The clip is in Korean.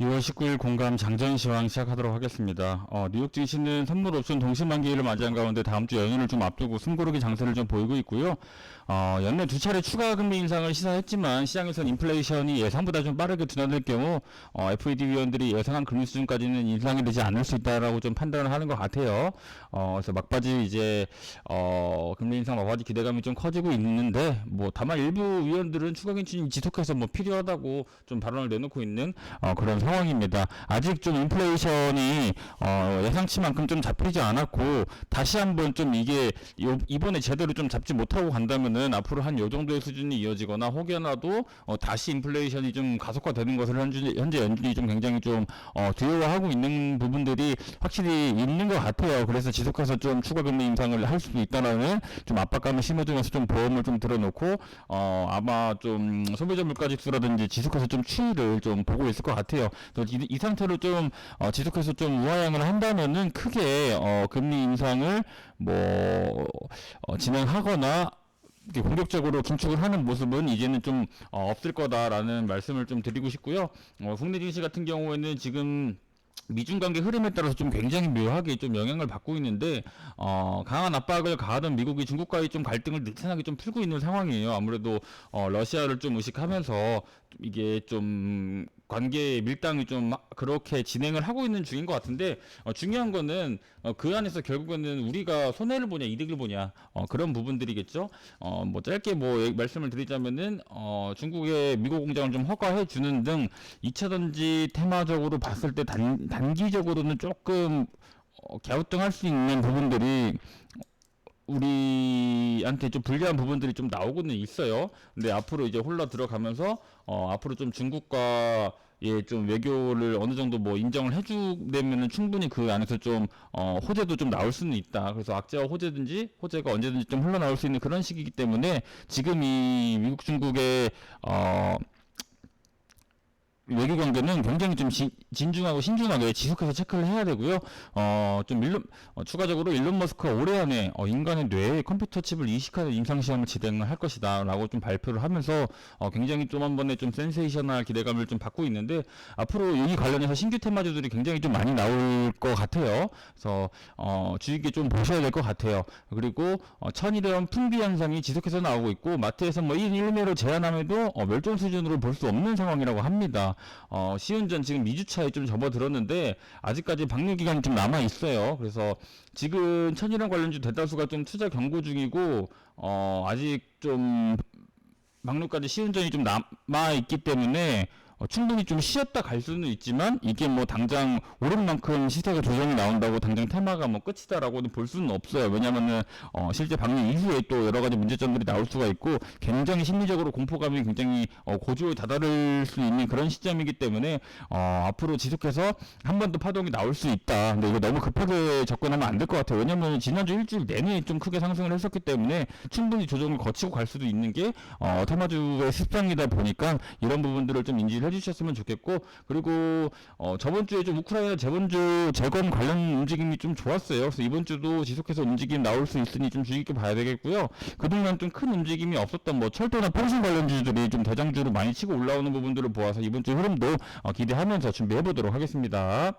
6월 19일 공감 장전 시황 시작하도록 하겠습니다. 어, 뉴욕 증시는 선물 옵션 동시 만기일을 맞이한 가운데 다음 주 연휴를 좀 앞두고 숨고르기 장세를 좀 보이고 있고요. 어, 연내 두 차례 추가 금리 인상을 시사했지만 시장에서는 인플레이션이 예상보다 좀 빠르게 둔화될 경우 어, FED 위원들이 예상한 금리 수준까지는 인상이 되지 않을 수 있다라고 좀 판단을 하는 것 같아요. 어, 그래서 막바지 이제 어, 금리 인상 막바지 기대감이 좀 커지고 있는데 뭐 다만 일부 위원들은 추가 긴축이 지속해서 뭐 필요하다고 좀 발언을 내놓고 있는 어, 그런 상황입니다. 아직 좀 인플레이션이 어, 예상치만큼 좀 잡히지 않았고 다시 한번 좀 이게 요- 이번에 제대로 좀 잡지 못하고 간다면은 앞으로 한 요 정도의 수준이 이어지거나 혹여나도 어, 다시 인플레이션이 좀 가속화되는 것을 현재, 현재 연준이 좀 굉장히 좀 어, 두려워하고 있는 부분들이 확실히 있는 것 같아요. 그래서 지속해서 좀 추가 금리 인상을 할 수도 있다라는 좀 압박감을 심어주면서 좀 보험을 좀 들어놓고 어, 아마 좀 소비자 물가 지수라든지 지속해서 좀 추이를 좀 보고 있을 것 같아요. 또 이, 이 상태로 좀 어, 지속해서 좀 우하향을 한다면은 크게 어, 금리 인상을 뭐 어, 진행하거나 공격적으로 긴축을 하는 모습은 이제는 좀 어, 없을 거다라는 말씀을 좀 드리고 싶고요. 어, 국내 증시 같은 경우에는 지금 미중 관계 흐름에 따라서 좀 굉장히 묘하게 좀 영향을 받고 있는데 어, 강한 압박을 가하던 미국이 중국과의 좀 갈등을 느슨하게 좀 풀고 있는 상황이에요. 아무래도 어, 러시아를 좀 의식하면서 이게 좀 관계 밀당이 좀막 그렇게 진행을 하고 있는 중인 것 같은데 어, 중요한 거는 어, 그 안에서 결국에는 우리가 손해를 보냐 이득을 보냐 어, 그런 부분들이겠죠. 어, 뭐 짧게 뭐 말씀을 드리자면은 어, 중국의 미국 공장을 좀 허가해 주는 등 2차 전지 테마적으로 봤을 때 단, 단기적으로는 조금 어, 갸우뚱할 수 있는 부분들이 우리한테 좀 불리한 부분들이 좀 나오고는 있어요. 근데 앞으로 이제 홀라 들어가면서 어 앞으로 좀 중국과 예좀 외교를 어느 정도 뭐 인정을 해주려면은 충분히 그 안에서 좀어 호재도 좀 나올 수는 있다. 그래서 악재와 호재든지 호재가 언제든지 좀 흘러나올 수 있는 그런 시기이기 때문에 지금 이 미국 중국의 어 외교 관계는 굉장히 좀 진, 진중하고 신중하게 지속해서 체크를 해야 되고요. 어, 좀 일론, 어, 추가적으로 일론 머스크가 올해 안에 어, 인간의 뇌에 컴퓨터 칩을 이식하는 임상 시험을 진행을 할 것이다라고 좀 발표를 하면서 어, 굉장히 좀 한 번에 좀 센세이셔널 기대감을 좀 받고 있는데 앞으로 이 관련해서 신규 테마주들이 굉장히 좀 많이 나올 것 같아요. 그래서 어, 주의 깊게 좀 보셔야 될 것 같아요. 그리고 어, 천일염 풍비 현상이 지속해서 나오고 있고 마트에서 뭐 1, 1매로 제한함에도 어, 멸종 수준으로 볼 수 없는 상황이라고 합니다. 어, 시운전 지금 2주차에 좀 접어들었는데 아직까지 방류 기간이 좀 남아 있어요. 그래서 지금 천일염 관련주 대다수가 좀 투자 경고 중이고 어, 아직 좀 방류까지 시운전이 좀 남아 있기 때문에 어, 충분히 좀 쉬었다 갈 수는 있지만 이게 뭐 당장 오른 만큼 시세가 조정이 나온다고 당장 테마가 뭐 끝이다라고는 볼 수는 없어요. 왜냐면은 어, 실제 방류 이후에 또 여러 가지 문제점들이 나올 수가 있고 굉장히 심리적으로 공포감이 굉장히 어, 고조에 다다를 수 있는 그런 시점이기 때문에 어, 앞으로 지속해서 한 번 더 파동이 나올 수 있다. 근데 이거 너무 급하게 접근하면 안 될 것 같아요. 왜냐면 지난주 일주일 내내 좀 크게 상승을 했었기 때문에 충분히 조정을 거치고 갈 수도 있는 게 어, 테마주의 습성이다 보니까 이런 부분들을 좀 인지를 해주셨으면 좋겠고 그리고 어, 저번 주에 좀 우크라이나 재건주 재건 관련 움직임이 좀 좋았어요. 그래서 이번 주도 지속해서 움직임 나올 수 있으니 좀 주의 깊게 봐야 되겠고요. 그동안 좀 큰 움직임이 없었던 뭐 철도나 포르신 관련 주들이 좀 대장주로 많이 치고 올라오는 부분들을 보아서 이번 주 흐름도 어, 기대하면서 준비해 보도록 하겠습니다.